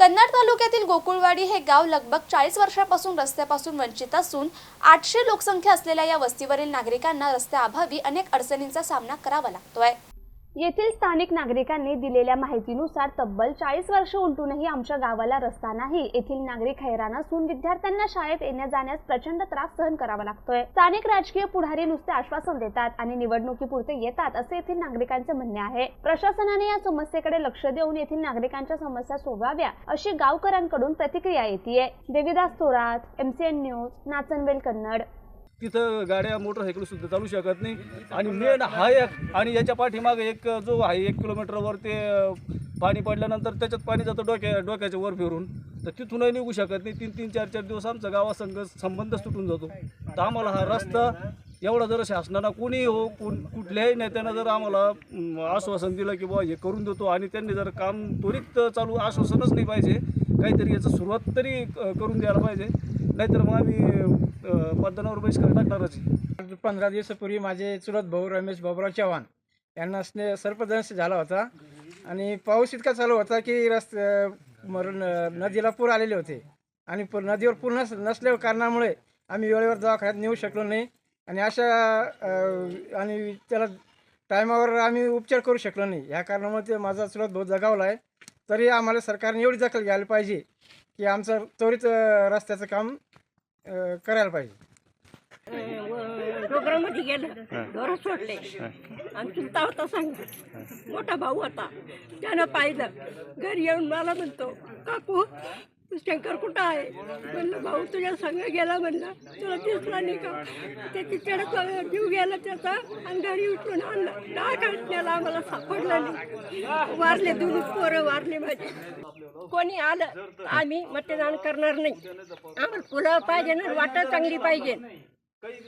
कन्नड तालुक्यातील गोकुळवाडी हे गाव लगभग चाळीस वर्षापासून रस्त्यापासून वंचित असून आठशे लोकसंख्या असलेल्या या वस्तीवरील नागरिकांना रस्त्याअभावी अनेक अडचणींचा सामना करावा लागतोय. येथील स्थानिक नागरिकांनी दिलेल्या माहितीनुसार तब्बल चाळीस वर्ष उलटूनही आमच्या गावाला रस्ता नाही. येथील नागरिक हैराण असून विद्यार्थ्यांना शाळेत येण्या जाण्यास प्रचंड त्रास सहन करावा लागतोय. स्थानिक राजकीय पुढारी नुसते आश्वासन देतात आणि निवडणुकीपुरते येतात असे येथील नागरिकांचे म्हणणे आहे. प्रशासनाने या समस्येकडे लक्ष देऊन येथील नागरिकांच्या समस्या सोडवाव्या अशी गावकऱ्यांकडून प्रतिक्रिया येते देविदास थोरात एमसीएन न्यूज नाचनवेल कन्नड. तिथं गाड्या मोटरसायकल सुद्धा चालू शकत नाही. आणि मेन हा एक आणि याच्या पाठीमागे एक जो आहे एक किलोमीटरवर ते पाणी पडल्यानंतर त्याच्यात पाणी जातं डोक्या डोक्याच्या वर फिरून. तर तिथूनही निघू शकत नाही. तीन तीन चार चार दिवस आमचा गावासंग संबंधच तुटून जातो. तर आम्हाला हा रस्ता एवढा जर शासनानं कोणी हो कोण कुठल्याही नेत्यानं जर आम्हाला आश्वासन दिलं की बुवा हे करून देतो. आणि त्यांनी जर काम त्वरित चालू आश्वासनच नाही पाहिजे काहीतरी याचं सुरुवात तरी करून द्यायला पाहिजे. नाहीतर मग आम्ही मतदानावर बहिष्कार टाकणारच पंधरा दिवसापूर्वी माझे चुलत भाऊ रमेश बाबुराव चव्हाण यांना स्ने सर्पदंश झाला होता. आणि पाऊस इतका चालू होता की रस्त नदीला पूर आलेले होते. आणि पूर नदीवर पूर नस नसल्या कारणामुळे आम्ही वेळेवर दवाखान्यात नेऊ शकलो नाही. आणि अशा आणि त्याला टायमावर आम्ही उपचार करू शकलो नाही. ह्या कारणामुळे ते माझा चुलत भाऊ जगावला आहे तरी आम्हाला सरकारने एवढी दखल घ्यायला पाहिजे की आमचं त्वरित रस्त्याचं काम करायला पाहिजे. गेलं ढोरं सोडले. आणि चुलता होता सांग मोठा भाऊ होता. त्यानं पाहिलं घरी येऊन मला म्हणतो काकू शंकर कुठं आहे? म्हणलं भाऊ तुझ्या संग गेला म्हणलं तुला दिसला नाही का? ते चढत जीव गेला त्याचा आणि घरी उठून आणलं. दहा काढण्याला आम्हाला सापडलं नाही. वारले दोन पोरं वारले माझे. कोणी आलं आम्ही मतदान करणार नाही. आम्हाला फुलं पाहिजे ना वाटा चांगली पाहिजे.